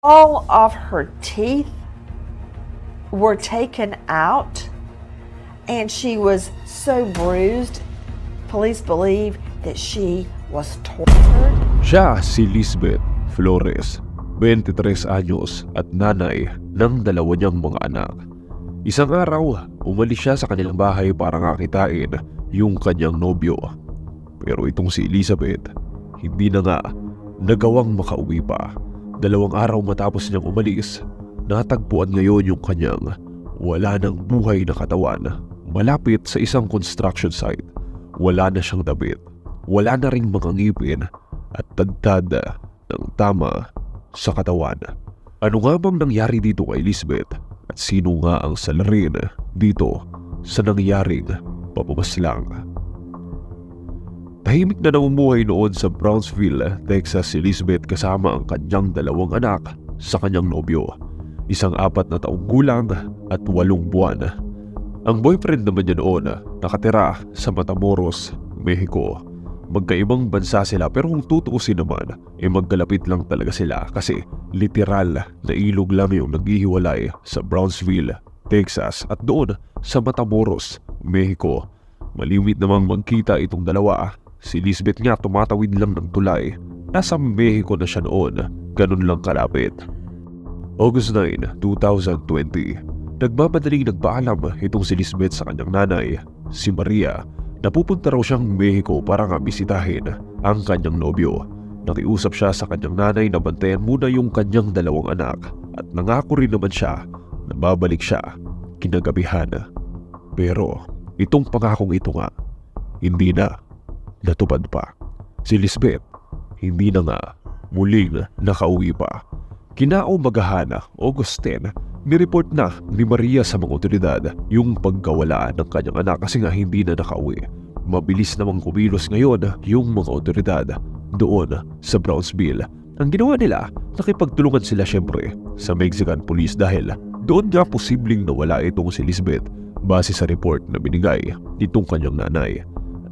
All of her teeth were taken out and she was so bruised. Police believe that she was tortured. Siya si Lisbeth Flores, 23 anyos at nanay ng dalawa niyang mga anak. Isang araw, umalis siya sa kanilang bahay para ngakitain yung kanyang nobyo. Pero itong si Elizabeth, hindi na nga nagawang makauwi pa. Dalawang araw matapos niyang umalis, natagpuan ngayon yung kanyang wala ng buhay na katawan malapit sa isang construction site. Wala na siyang damit, wala na ring mga ngipin at tagtad ng tama sa katawan. Ano nga bang nangyari dito kay Elizabeth at sino nga ang salarin dito sa nangyaring papamaslang? Tahimik na namumuhay noon sa Brownsville, Texas si Elizabeth kasama ang kanyang dalawang anak sa kanyang nobyo. Isang apat na taong gulang at walong buwan. Ang boyfriend naman niya noon nakatira sa Matamoros, Mexico. Magkaibang bansa sila pero kung tutuusin naman, eh magkalapit lang talaga sila kasi literal na ilog lang yung naghihiwalay sa Brownsville, Texas at doon sa Matamoros, Mexico. Malimit namang magkita itong dalawa. Si Lisbeth nga tumatawid lang ng tulay. Nasa Mexico na siya noon, ganun lang kalapit. August 9, 2020 Nagmamadaling nagpaalam itong si Lisbeth sa kanyang nanay, si Maria, na pupunta raw siyang Mexico para nga bisitahin ang kanyang nobyo. Nakiusap siya sa kanyang nanay na bantayan muna yung kanyang dalawang anak at nangako rin naman siya na babalik siya kinagabihan. Pero itong pangakong ito nga, hindi na natupad pa. Si Lisbeth, hindi na nga muling nakauwi pa. Kinaumagahan, August 10, nireport na ni Maria sa mga otoridad yung pagkawala ng kanyang anak kasi nga hindi na nakauwi. Mabilis namang kumilos ngayon yung mga otoridad doon sa Brownsville. Ang ginawa nila, nakipagtulungan sila syempre sa Mexican police dahil doon nga posibleng nawala itong si Lisbeth base sa report na binigay nitong kanyang nanay.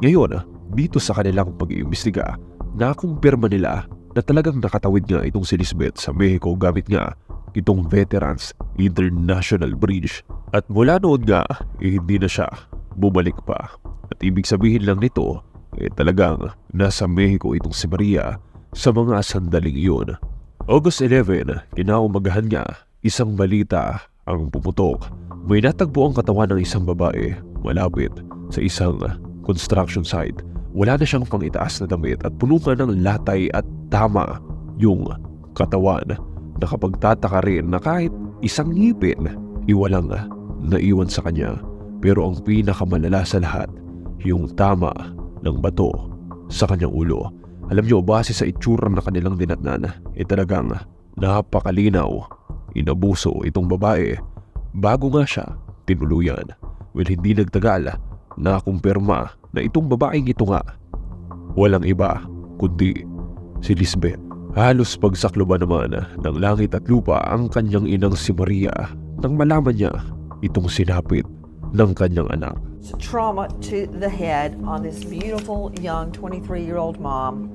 Ngayon, dito sa kanilang pag-iimbestiga, nakumpirma nila na talagang nakatawid nga itong si Lisbeth sa Mexico gamit nga itong Veterans International Bridge. At mula noon nga, eh, hindi na siya bumalik pa. At ibig sabihin lang nito, eh talagang nasa Mexico itong si Maria sa mga sandaling iyon. August 11, kinaumagahan nga, isang balita ang pumutok. May natagpo ang katawan ng isang babae malapit sa isang construction site. Wala na siyang pangitaas na damit at puno nga ng latay at tama yung katawan. Nakapagtataka rin na kahit isang ngipin, iwalang naiwan sa kanya. Pero ang pinakamalala sa lahat, yung tama ng bato sa kanyang ulo. Alam nyo, base sa itsura na kanilang dinatnan, eh talagang napakalinaw. Inabuso itong babae. Bago nga siya, tinuluyan. Well, hindi nagtagal, nakumpirma na itong babaeng ito nga, walang iba kundi si Lisbeth. Halos pagsakloban naman ng langit at lupa ang kanyang inang si Maria nang malaman niya itong sinapit ng kanyang anak. It's a trauma to the head on this beautiful young 23 year old mom,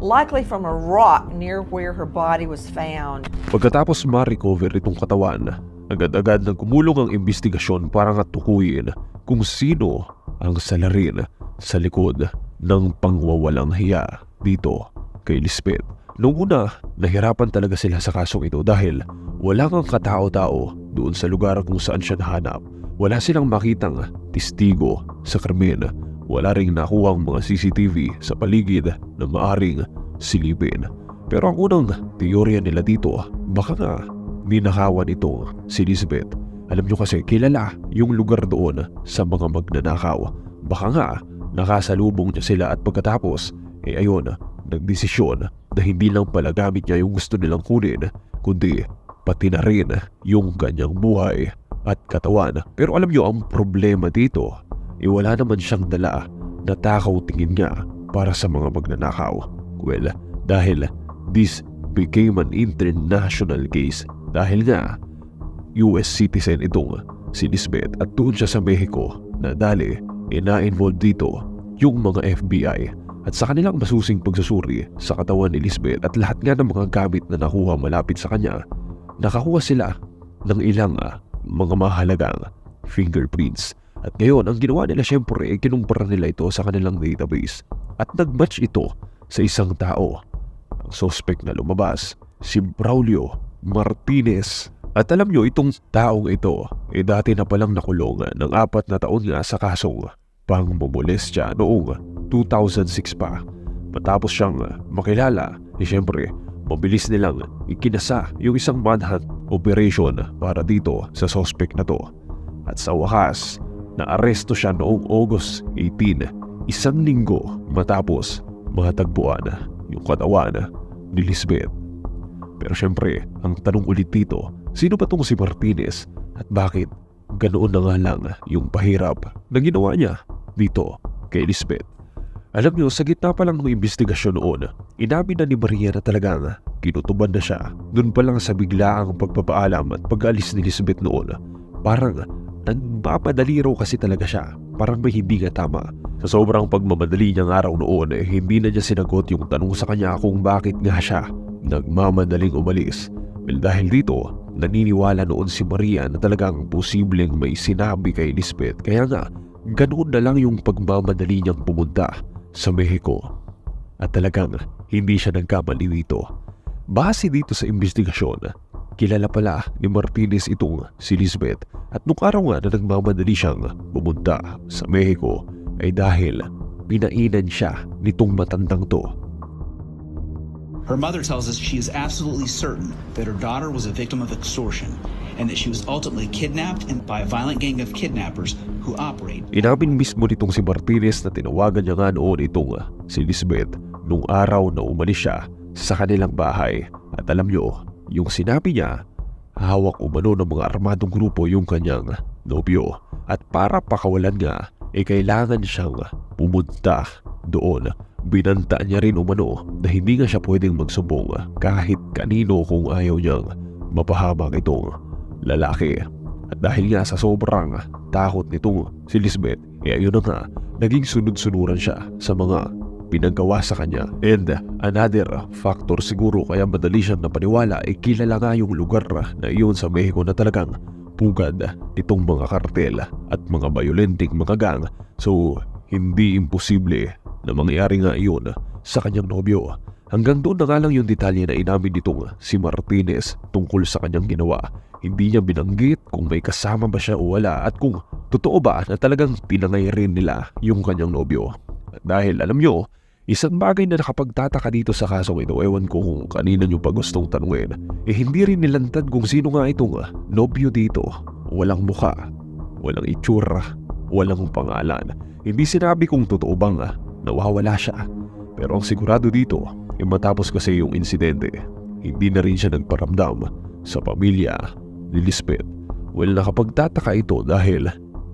likely from a rock near where her body was found. Pagkatapos ma-recover itong katawan, agad-agad nang kumulong ang investigasyon para nga tukuyin kung sino ang salarin sa likod ng pangwawalang hiya dito kay Lisbeth. Noong una, nahirapan talaga sila sa kasong ito dahil wala kang katao-tao doon sa lugar kung saan siya nahanap. Wala silang makitang testigo sa krimen. Wala ring nakuhang mga CCTV sa paligid na maaring silipin. Pero ang unang teorya nila dito, baka nga ninakawan ito si Lisbeth. Alam nyo kasi kilala yung lugar doon sa mga magnanakaw. Baka nga nakasalubong niya sila at pagkatapos, eh ayun, nagdesisyon na hindi lang pala gamit niya yung gusto nilang kunin, kundi pati na rin yung kanyang buhay at katawan. Pero alam nyo, ang problema dito, eh wala naman siyang dala na takaw tingin niya para sa mga magnanakaw. Well, dahil this became an international case dahil nga US citizen itong si Lisbeth at doon siya sa Mexico na dali e na-involved dito yung mga FBI At sa kanilang masusing pagsusuri sa katawan ni Lisbeth at lahat nga ng mga gamit na nakuha malapit sa kanya, nakakuha sila ng ilang ah, mga mahalagang fingerprints. At ngayon, ang ginawa nila syempre ay kinumpara nila ito sa kanilang database at nag-match ito sa isang tao. Ang suspect na lumabas, si Braulio Martinez. At alam nyo, itong taong ito ay dati na palang nakulong ng apat na taon nga sa kasong pangmumolestya noong 2006 pa. Matapos siyang makilala, eh syempre, mabilis nilang ikinasa yung isang manhunt operation para dito sa suspect na to. At sa wakas, naaresto siya noong August 18, isang linggo matapos matagpuan yung katawan ni Lisbeth. Pero syempre, ang tanong ulit dito, sino ba tong si Martinez at bakit ganoon na nga lang yung pahirap na ginawa niya dito kay Lisbeth? Alam niyo, sa gitna pa lang ng investigasyon noon, inamin na ni Maria na talagang kinutuban na siya. Doon pa lang sa biglaang pagpapaalam at pag-alis ni Lisbeth noon, parang nagmamadali raw kasi talaga siya. Parang may hindi nga tama. Sa sobrang pagmamadali niyang araw noon, eh, hindi na niya sinagot yung tanong sa kanya kung bakit nga siya nagmamadaling umalis. Well, dahil dito, naniniwala noon si Maria na talagang posibleng may sinabi kay Lisbeth. Kaya nga, ganoon na lang yung pagmamadali niyang pumunta sa Mexico. At talagang hindi siya nagkamali dito. Base dito sa investigasyon, kilala pala ni Martinez itong si Lisbeth at nung araw nga na nagmamadali siyang pumunta sa Mexico ay dahil pinainan siya nitong matandang to. Her mother tells us she is absolutely certain that her daughter was a victim of extortion and that she was ultimately kidnapped and by a violent gang of kidnappers who operate Inamin mismo nitong si Martinez na tinawagan niya nga noon itong si Lisbeth nung araw na umalis siya sa kanilang bahay. At alam nyo, yung sinabi niya, hawak umano ng mga armadong grupo yung kanyang nobyo. At para pakawalan nga, eh kailangan siyang pumunta doon. Binanta niya rin umano na hindi nga siya pwedeng magsumbong kahit kanino kung ayaw niyang mapahamak itong lalaki. At dahil nga sa sobrang takot nitong si Lisbeth, eh ayun na nga, naging sunod-sunuran siya sa mga pinagawa sa kanya. And another factor siguro kaya madali siyang napaniwala ay kilala nga yung lugar na iyon sa Mexico na talagang pugad nitong mga kartel at mga violenting mga gang. So, hindi imposible na mangyari nga iyon sa kanyang nobyo. Hanggang doon na nga lang yung detalye na inamin nitong si Martinez tungkol sa kanyang ginawa. Hindi niya binanggit kung may kasama ba siya o wala at kung totoo ba na talagang tinangay rin nila yung kanyang nobyo. At dahil alam nyo, isang bagay na nakapagtataka dito sa kasong ito, ewan ko kung kanina nyo pa gustong tanungin, eh hindi rin nilantad kung sino nga itong nobyo dito. Walang muka, walang itsura, walang pangalan. Hindi sinabi kung totoo bang nawawala siya. Pero ang sigurado dito, eh matapos kasi yung insidente, hindi na rin siya nagparamdam sa pamilya ni Lisbeth. Well, nakapagtataka ito dahil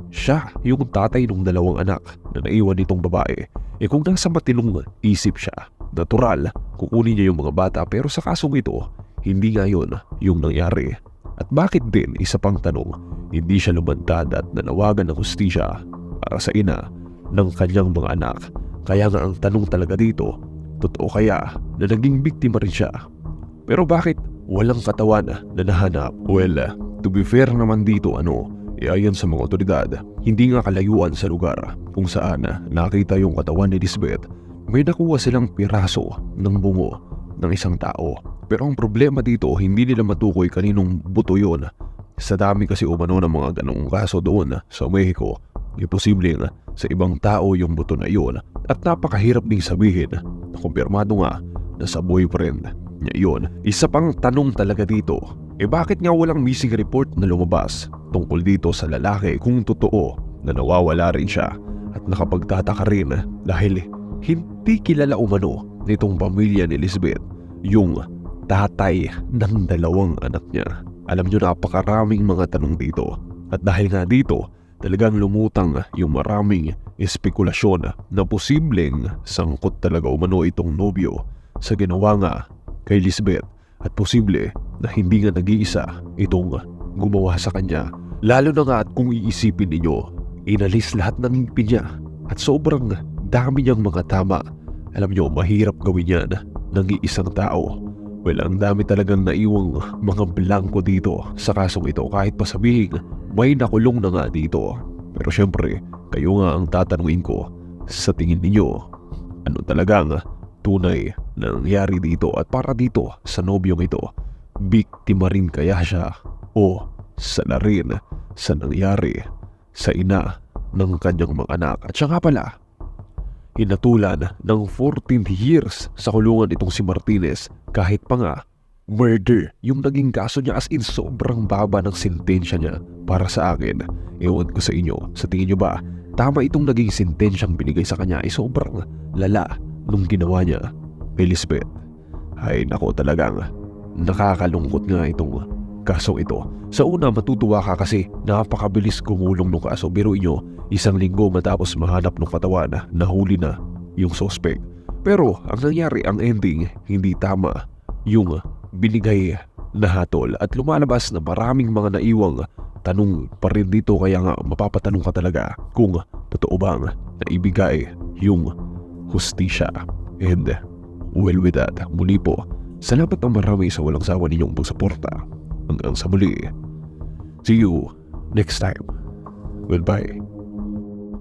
siya yung tatay ng dalawang anak na naiwan nitong babae. E kung nasa matinong isip siya, natural, kukunin niya yung mga bata pero sa kasong ito, hindi nga yun yung nangyari. At bakit din, isa pang tanong, hindi siya lumantad at nanawagan ng hustisya para sa ina ng kanyang mga anak. Kaya nga ang tanong talaga dito, totoo kaya na naging biktima rin siya? Pero bakit walang katawan na nahanap? Well, to be fair naman dito ano, e ayon sa mga otoridad, hindi nga kalayuan sa lugar kung saan nakita yung katawan ni Lisbeth, may nakuha silang piraso ng bungo ng isang tao. Pero ang problema dito, hindi nila matukoy kaninong buto yon. Sa dami kasi umano ng mga ganong kaso doon sa Mexico, e posibleng sa ibang tao yung buto na iyon at napakahirap ding sabihin na kumpirmado nga na sa boyfriend niya iyon. Isa pang tanong talaga dito, eh bakit nga walang missing report na lumabas tungkol dito sa lalaki kung totoo na nawawala rin siya at nakapagtataka rin dahil hindi kilala umano nitong pamilya ni Elizabeth yung tatay ng dalawang anak niya. Alam nyo napakaraming mga tanong dito at dahil nga dito talagang lumutang yung maraming espekulasyon na posibleng sangkot talaga umano itong nobyo sa ginawa nga kay Lisbeth at posible na hindi nga nag-iisa itong gumawa sa kanya. Lalo na nga at kung iisipin ninyo, inalis lahat ng ngipin niya at sobrang dami niyang mga tama Alam nyo, mahirap gawin yan ng iisang tao. Well, ang dami talagang naiwang mga blanco dito sa kasong ito kahit pa sabihin may nakulong na nga dito. Pero syempre, kayo nga ang tatanungin ko sa tingin ninyo, ano talagang tunay na nangyari dito at para dito sa nobyong ito, biktima rin kaya siya o sala rin sa nangyari sa ina ng kanyang mga anak. At siya nga pala, hinatulan ng 14 years sa kulungan itong si Martinez kahit pa nga murder yung naging kaso niya as in sobrang baba ng sentensya niya para sa akin. Ewan ko sa inyo, sa tingin niyo ba tama itong naging sentensyang binigay sa kanya ay sobrang lala nung ginawa niya kay Lisbeth. Ay nako talagang nakakalungkot nga itong kasong ito. Sa una matutuwa ka kasi napakabilis gumulong ng kaso. Biro inyo, isang linggo matapos mahanap ng katawan nahuli na yung suspect. Pero ang nangyari ang ending hindi tama yung binigay na hatol at lumalabas na maraming mga naiwang tanong pa rin dito kaya nga mapapatanong ka talaga kung totoo bang naibigay yung hustisya. And well with that, muli po, salamat ng marami sa walang sawa ninyong pagsuporta. Hanggang sa muli. See you next time. Goodbye.